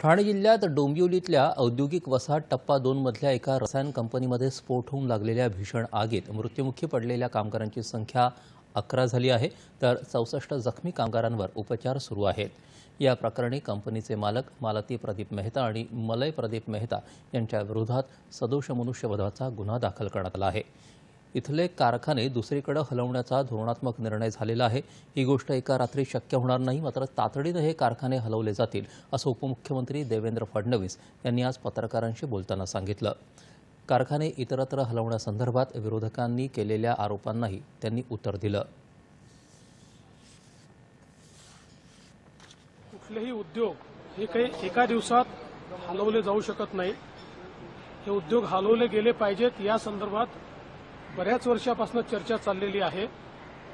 ठाणे जिल्ह्यात डोंबिवलीतल्या औद्योगिक वसाहत टप्पा दोनमधल्या एका रसायन कंपनीमध्ये स्फोट होऊन लागलेल्या भीषण आगीत मृत्युमुखी पडलेल्या कामगारांची संख्या अकरा झाली आहे तर चौसष्ट जखमी कामगारांवर उपचार सुरू आहेत. या प्रकरणी कंपनीचे मालक मालती प्रदीप मेहता आणि मलय प्रदीप मेहता यांच्या विरोधात सदोष मनुष्यवधाचा गुन्हा दाखल करण्यात आला आहे. इथले कारखाने दुसरीकडे हलवण्याचा धोरणात्मक निर्णय झालेला आहे. ही गोष्ट एका रात्री शक्य होणार नाही मात्र तातडीनं हे कारखाने हलवले जातील असं उपमुख्यमंत्री देवेंद्र फडणवीस यांनी आज पत्रकारांशी बोलताना सांगितलं. कारखाने इतरत्र हलवण्यासंदर्भात विरोधकांनी केलेल्या आरोपांनाही त्यांनी उत्तर दिलं. कुठलेही उद्योग हे काही एका दिवसात हलवले जाऊ शकत नाही. हे उद्योग हलवले गेले पाहिजेत या संदर्भात बऱ्याच वर्षापासून चर्चा चाललेली आहे.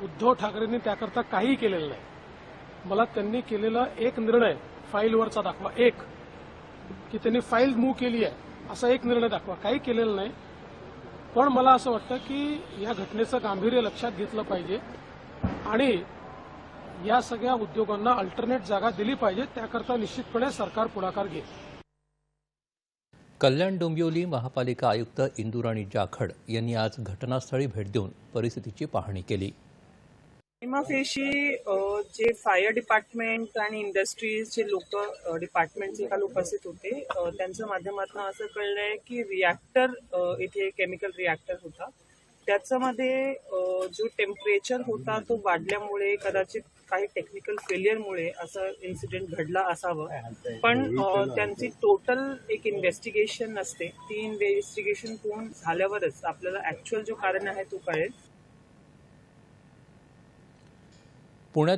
उद्धव ठाकरेंनी त्याकरता काहीही केलेलं नाही. मला त्यांनी केलेला एक निर्णय फाईलवरचा दाखवा. एक की त्यांनी फाईल मूव्ह केली आहे असा एक निर्णय दाखवा. काही केलेला नाही. पण मला असं वाटतं की या घटनेचं गांभीर्य लक्षात घेतलं पाहिजे आणि या सगळ्या उद्योगांना अल्टरनेट जागा दिली पाहिजे. त्याकरता निश्चितपणे सरकार पुढाकार घेईल. कल्याण डोंबिवली महापालिका आयुक्त इंदुराणी जाखड यांनी आज घटनास्थळी भेट देऊन परिस्थितीची पाहणी केली. फेशी जे फायर डिपार्टमेंट आणि इंडस्ट्रीजचे लोक डिपार्टमेंटचे काल उपस्थित होते त्यांच्या माध्यमातून असं कळलंय की रिॲक्टर इथे केमिकल रिॲक्टर होता. त्याच्यामध्ये जो टेम्परेचर होता तो वाढल्यामुळे कदाचित काही टेक्निकल फेलियरमुळे असं इन्सिडेंट घडला असावं. पण त्यांची टोटल एक इन्व्हेस्टिगेशन असते ती इन्व्हेस्टिगेशन पूर्ण झाल्यावरच आपल्याला ऍक्च्युअल जो कारण आहे तो कळेल.